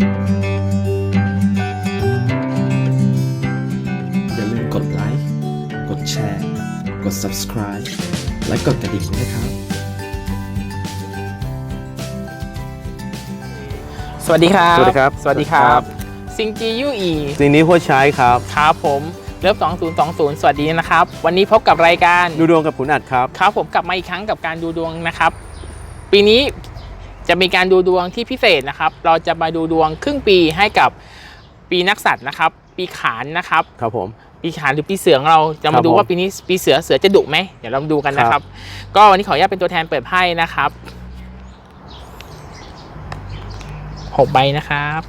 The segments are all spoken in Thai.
อย่าลืมกดไลค์ กดแชร์ กด subscribe และกดกระดิ่งด้วยนะครับ สวัสดีครับ สวัสดีครับ สวัสดีครับครับ ซิงจียูอีสิ่งนี้หัวใช้ครับ ครับผมเริ่ม2020 สวัสดีนะครับ วันนี้พบกับรายการดูดวงกับขุนอัดครับ ครับผมกลับมาอีกครั้งกับการดูดวงนะครับ ปีนี้ จะมีการดูดวงที่พิเศษนะครับ เราจะมาดูดวงครึ่งปีให้กับปีนักสัตว์นะครับ ปีขานนะครับ ครับผม ปีขานหรือปีเสือของเราจะครัมาบดูผมว่าปีนี้ปีเสือเสือจะดุไหมเดี๋ยวเรามาดูกันนะคครัรับบก็วันนี้ขออนุญาตเป็นตัวแทนเปิดไพ่นะครับหกใบนะครับ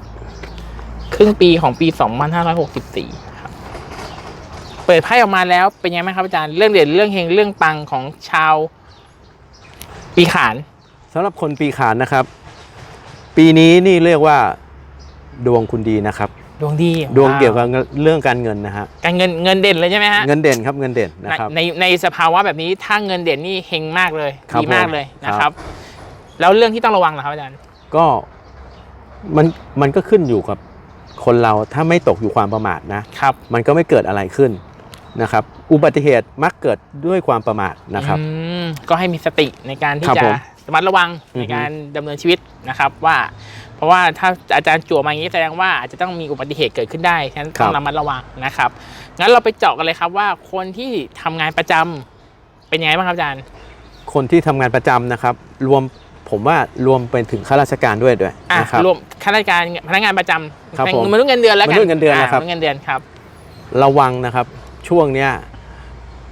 ครึ่งปีของปี2564ครับเปิดไพ่ออกมาแล้วเป็นยังไงบ้างครับอาจารย์เรื่องเด่นเรื่องเฮงเรื่องปังของชาว ปีขาน สำหรับคนปีขานนะครับ ปีนี้นี่เรียกว่าดวงคุณดีนะครับ ดวงดีดวงเกี่ยวกับเรื่องการเงินนะฮะการเงินเงินเด่นเลยใช่ไหมฮะเงินเด่นครับเงินเด่นนะครับในในสภาวะแบบนี้ถ้าเงินเด่นนี่เฮงมากเลยครับดีมากผมเลยนะคครัรับบแล้วเรื่องที่ต้องระวังนะครับอาจารย์ก็มันมันก็ขึ้นอยู่กับคนเราถ้าไม่ตกอยู่ความประมาทนะครับมันก็ไม่เกิดอะไรขึ้นนะครับอุบัติเหตุมักเกิดด้วยความประมาทนะครับอืมก็ให้มีสติในการที่ครับจะผม ระมัดระวังอือฮึในการดำเนินชีวิตนะครับว่า เพราะว่าถ้าอาจารย์จั่วมาอย่างนี้แสดงว่าอาจจะต้องมีอุบัติเหตุเกิดขึ้นได้ฉะนั้นต้องระมัดระวังนะครับงั้นเราไปเจาะกันเลยครับว่าคนที่ทำงานประจำเป็นยังไงบ้างครับอาจารย์ คนที่ทำงานประจำนะครับ รวมผมว่ารวมเป็นถึงข้าราชการด้วยด้วยอะนะครับรวมข้าราชการพนักงานประจำครับผมมนุษย์เงินเดือนแล้วกันมนุษย์เงินเดือนนะครับมนุษย์เงินเดือนครับ ระวังนะครับช่วงเนี้ย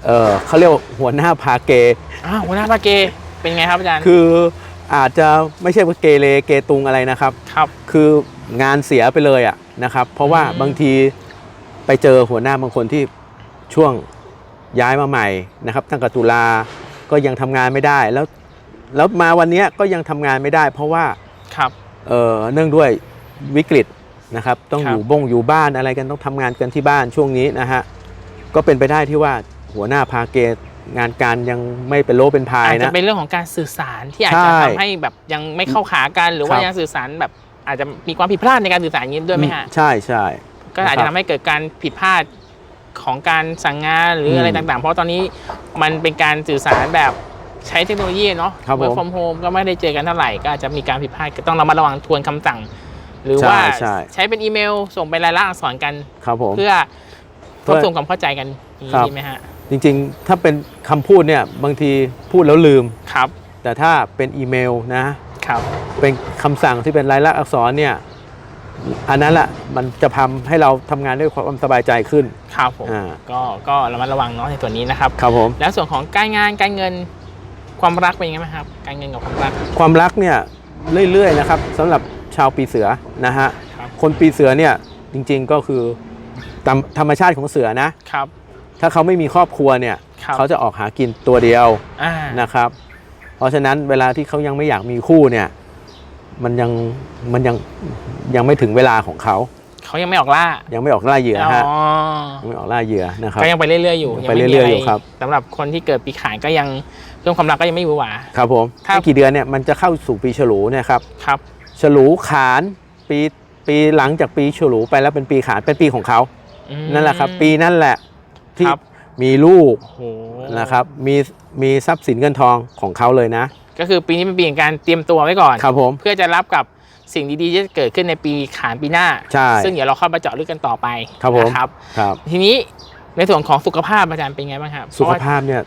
เออเขาเรียกว่าหัวหน้าพาเกอ้าวหัวหน้าปาเก เป็นไงครับอาจารย์ คืออาจจะไม่ใช่ว่าเกเรเกตุงอะไรนะครับ ครับ คืองานเสียไปเลยอะนะครับ เพราะว่าอืมบางทีไปเจอหัวหน้าบางคนที่ช่วงย้ายมาใหม่นะครับ ตั้งแต่ตุลาก็ยังทำงานไม่ได้แล้วแล้วมาวันเนี้ยก็ยังทำงานไม่ได้ เพราะว่าครับเอ่อเนื่องด้วยวิกฤตนะครับ ต้องครับอยู่บ้งอยู่บ้านอะไรกันต้องทำงานกันที่บ้านช่วงนี้นะฮะก็เป็นไปได้ที่ว่าหัวหน้าพาเกต งานการยังไม่เป็นโลเป็นพายอาจจะนะ เป็นเรื่องของการสื่อสารที่อาจจะใช่ทำให้แบบยังไม่เข้าขากันหรือว่าครับ ยังสื่อสารแบบอาจจะมีความผิดพลาดในการสื่อสารอย่างนี้ด้วยไหมฮะ ใช่ใช่ ก็อาจครัจะบทำให้เกิดการผิดพลาดของการสั่งงานหรืออะไรอืมต่างๆ เพราะตอนนี้มันเป็นการสื่อสารแบบใช้เทคโนโลยีเนาะ ครับผม Work from home ก็ไม่ได้เจอกันเท่าไหร่ ก็อาจจะมีการผิดพลาดก็ต้องระมัดระวังทวนคำสั่ง หรือใช่ว่าใช่ ใช้เป็นอีเมลส่งเป็นรายลักษณ์อักษรกัน ครับผม เพื่อเพื่ทบอทวนความเข้าใจกันอย่างครันี้บดีไหมฮะ จริงๆ ถ้าเป็นคำพูดเนี่ยบางทีพูดแล้วลืม ครับ แต่ถ้าเป็นอีเมลนะ ครับ เป็นคำสั่งที่เป็นลายลักษณ์อักษรเนี่ยอันนั้นแหละมันจะทำให้เราทำงานด้วยความสบายใจขึ้น ครับผม อ่า ก็ก็ระมัดระวังเนาะในส่วนนี้นะครับ ครับผม แล้วส่วนของการงานการเงินความรักเป็นยังไงบ้างครับ การเงินกับความรัก ความรักเนี่ยเรื่อยๆนะครับสำหรับชาวปีเสือนะฮะครับ คนปีเสือเนี่ยจริงๆก็คือตามธรรมชาติของเสือนะ ครับ ถ้าเขาไม่มีครอบครัวเนี่ยครับ เขาจะออกหากินตัวเดียวอ่านะครับ เพราะฉะนั้นเวลาที่เขายังไม่อยากมีคู่เนี่ยมันยังมันยังยังไม่ถึงเวลาของเขาเขายังไม่ออกล่ายังไม่ออกล่าเหยื่อฮะอ๋อยังไม่ออกล่าเหยื่อนะครับ ก็ยังไปเรื่อยๆอยู่ยังงม่ไปมีเรื่อยๆอยู่ครับ สำหรับคนที่เกิดปีขานก็ยังเรื่องความรักก็ยังไม่หวือหวา ครับผมครับ ไม่กี่เดือนเนี่ยมันจะเข้าสู่ปีฉลูเนี่ยครับครับ ฉลูขานปีปีหลังจากปีฉลูไปแล้วเป็นปีขานเป็นปีของเขา อืมนั่นแหละครับ ปีนั่นแหละ ที่ครับ มีลูกโอ้โหนะครับมีมีทรัพย์สินเงินทองของเขาเลยนะ ก็คือปีนี้เป็นปีแห่งการเตรียมตัวไว้ก่อน ครับผม เพื่อจะรับกับสิ่งดีๆที่จะเกิดขึ้นในปีขานปีหน้า ใช่ซึ่งเดี๋ยวเราเข้ามาเจาะลึกกันต่อไปครับผม นะครับ ครับ ทีนี้ในส่วนของสุขภาพอาจารย์เป็นไงบ้างครับสุขเพระว่ภาพเนี่ย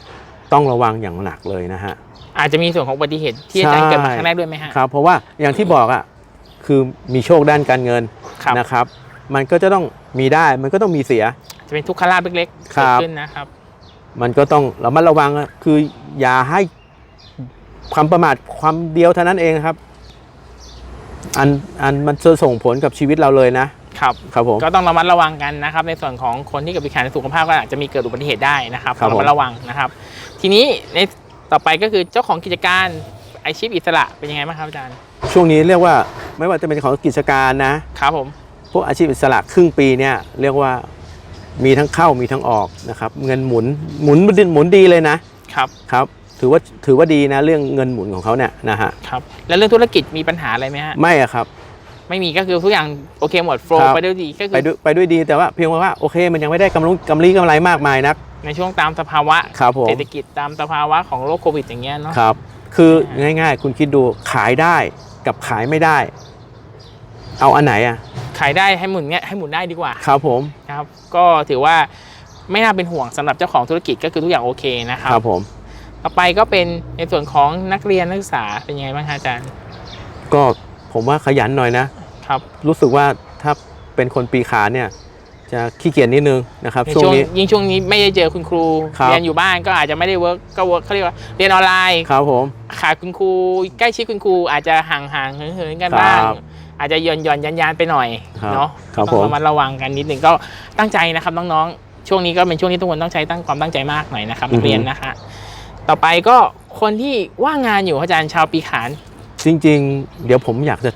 ต้องระวังอย่างหนักเลยนะฮะ อาจจะมีส่วนของอุบัติเหตุที่อาจารย์ใช่ เกิดมาครั้งแรกด้วยไหมฮะครับ เพราะว่าอย่างที่บอกอะคือมีโชคด้านการเงินครับ นะครับ มันก็จะต้องมีได้มันก็ต้องมีเสีย จะเป็นทุกขลาภเล็กๆครัเกิดบขึ้นนะครับ มันก็ต้องระมัดระวังอะคืออย่าให้ความประมาทความเดียวเท่านั้นเองครับ อันอันมันจะส่งผลกับชีวิตเราเลยนะครับครับผมก็ต้องระมัดระวังกันนะครับ ในส่วนของคนที่เกิดปีขานในสุขภาพก็อาจจะมีเกิดอุบัติเหตุได้นะครับครับต้องระมัดระวังนะครับ ทีนี้ในต่อไปก็คือเจ้าของกิจการอาชีพอิสระเป็นยังไงบ้างครับอาจารย์ ช่วงนี้เรียกว่าไม่ว่าจะเป็นของกิจการนะครับผมพวกอาชีพอิสระครึ่งปีเนี่ยเรียกว่า มีทั้งเข้ามีทั้งออกนะครับ เงินหมุนหมุนหมุนดีเลยนะครับครับ ถือว่าถือว่าดีนะเรื่องเงินหมุนของเขาเนี่ยนะฮะครับแล้วเรื่องธุรกิจมีปัญหาอะไรไหมฮะไม่อะครับ ไม่มีก็คือทุกอย่างโอเคหมดโฟล์ครับไปด้วยดีก็คืไปอด้วยไปด้วยดีแต่ว่าเพียงว่าโอเค มันยังไม่ได้กำไรกำไรกำไรมากมายนักในช่วงตามสภาวะครับผมเศรษฐกิจตามสภาวะของโรคโควิดอย่างเงี้ยเนาะครับคือง่าย ๆ คุณคิดดูขายได้กับขายไม่ได้ เอาอันไหนอะ ขายได้ให้หมุนเนี้ยให้หมุนได้ดีกว่าครับผมนะครับ ก็ถือว่าไม่น่าเป็นห่วงสำหรับเจ้าของธุรกิจก็คือทุกอย่างโอเคนะครับครับผมต่อไปก็เป็นในส่วนของนักเรียนนักศึกษาเป็นยังไงบ้างคะอาจารย์ ก็ผมว่าขยันหน่อยนะครับ รู้สึกว่าถ้าเป็นคนปีขานเนี่ยจะขี้เกียจนิดนึงนะครับในช่วงนี้ยิ่งช่วงนี้ไม่ได้เจอคุณครูครับเรียนอยู่บ้านก็อาจจะไม่ได้เวิร์กก็เวิร์กเขาเรียกว่าเรียนออนไลน์ครับผมขาดคุณครูใกล้ชิดคุณครูอาจจะห่างห่างๆเหินๆกันบ้างครับ อาจจะหย่อนหย่อนยันยานๆไปหน่อยครับเนาะครับต้องผมระมัดระวังกันนิดหนึ่งก็ตั้งใจนะครับน้องๆ ช่วงนี้ก็เป็นช่วงที่ทุกคนต้องใช้ตั้งความตั้งใจมากหน่อยนะครับนักเรียนนะคะต่อไปก็คนที่ว่างงานอยู่อาจารย์ชาวปีขาน จริง ๆ เดี๋ยวผมอยากจะ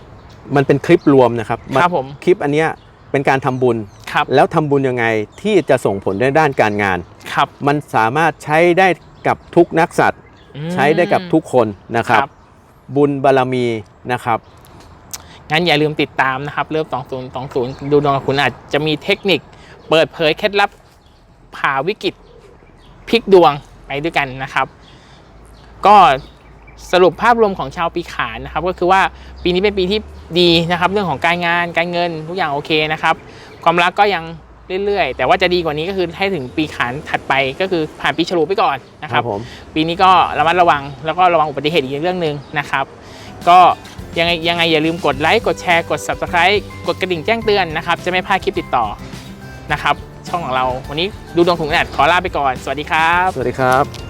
มันเป็นคลิปรวมนะครับครับผมคลิปอันเนี้ยเป็นการทำบุญครับแล้วทำบุญยังไงที่จะส่งผลในด้านการงานครับมันสามารถใช้ได้กับทุกนักสัตว์อืมใช้ได้กับทุกคนนะครับครับบุญบารมีนะครับ งั้นอย่าลืมติดตามนะครับเริ่ม2020 ดูดวงกับคุณอาจจะมีเทคนิค เปิดเผยเคล็ดลับผ่าวิกฤตพลิกดวงไปด้วยกันนะครับ ก็สรุปภาพรวมของชาวปีขานนะครับ ก็คือว่าปีนี้เป็นปีที่ดีนะครับ เรื่องของการงานการเงินทุกอย่างโอเคนะครับ ความรักก็ยังเรื่อยๆ แต่ว่าจะดีกว่านี้ก็คือให้ถึงปีขานถัดไปก็คือผ่านปีฉลูไปก่อนนะครับผมปีนี้ก็ระมัดระวังแล้วก็ระวังอุบัติเหตุอีกเรื่องหนึ่งนะครับ ก็ ยังไงยังไงอย่าลืมกดไลค์กดแชร์กด subscribe กดกระดิ่งแจ้งเตือนนะครับ จะไม่พลาดคลิปติดต่อนะครับ ช่องของเราวันนี้ดูดวงถุงแดดขอลาไปก่อน สวัสดีครับ สวัสดีครับ